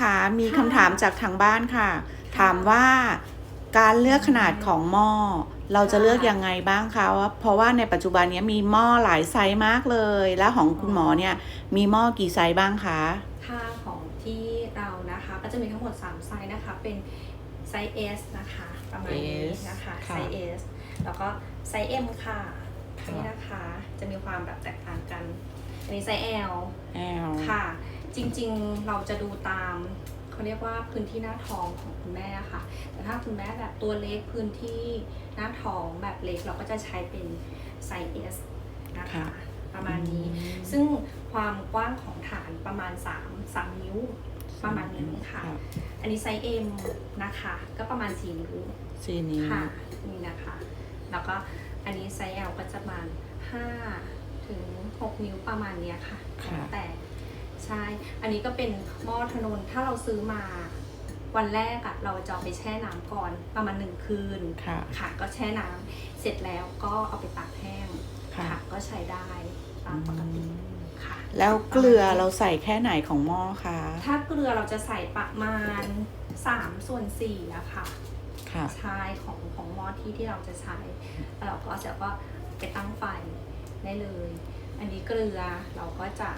ค่ะมีค่ะคำถามจากทางบ้านค่ะ ถามว่าการเลือกขนาดของหม้อเราจะค่ะเลือกยังไงบ้างคะว่าเพราะว่าในปัจจุบันนี้มีหม้อหลายไซส์มากเลย แล้วของคุณหมอเนี่ยมีหม้อกี่ไซส์บ้างคะค่าของที่เรานะคะก็จะมีทั้งหมด 3 ไซส์นะคะ เป็นไซส์ S นะคะ ประมาณนี้ S นะคะค่ะไซส์ S แล้วก็ไซส์ M ค่ะค่ะนี่นะคะ จะมีความแบบแตกต่างกันอันนี้ไซส์ L L ค่ะ จริงๆเราจะดูตามเขาเรียกว่าพื้นที่หน้าท้องของคุณแม่ค่ะ แต่ถ้าคุณแม่แบบตัวเล็กพื้นที่หน้าท้องแบบเล็กเราก็จะใช้เป็นไซส์ S นะคะค่ะประมาณนี้อืมซึ่งความกว้างของฐานประมาณ 3 3 นิ้วประมาณนี้ค่ะ อันนี้ไซส์ M นะคะ ก็ประมาณ 4 นิ้วสี่นิ้วค่ะนี่นะคะ แล้วก็อันนี้ไซส์ L ก็จะประมาณ5ถึง 6 นิ้วประมาณเนี้ยค่ะค่ะ แต่ ใช่ อันนี้ก็เป็นหม้อถนนถ้าเราซื้อมาวันแรกอะเราจะเอาไปแช่น้ำก่อนประมาณหนึ่งคืนค่ะ ค่ะ ก็แช่น้ำเสร็จแล้วก็เอาไปตากแห้งค่ะก็ใช้ได้ตามปกติค่ะ แล้วเกลือเราใส่แค่ไหนของหม้อคะถ้าเกลือเราจะใส่ประมาณ3ส่วน4อะค่ะ ค่ะ ใช่ของของหม้อที่ที่เราจะใช้แล้วเราก็เสร็จแล้วก็ไปตั้งไฟได้เลย อันนี้เกลือเราก็จะ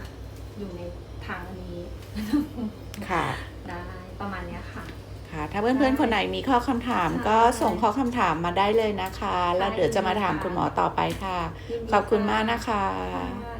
อยู่ในทางนี้ค่ะ ได้ประมาณเนี้ยค่ะ ค่ะ ถ้าเพื่อนๆคนไหนมีข้อคำถามใช่ก็ส่งข้อคำถามมาได้เลยนะคะ แล้วเดี๋ยวจะมาถามคุณหมอต่อไปค่ะ ยินดีขอบคุณมากนะคะ ค่ะ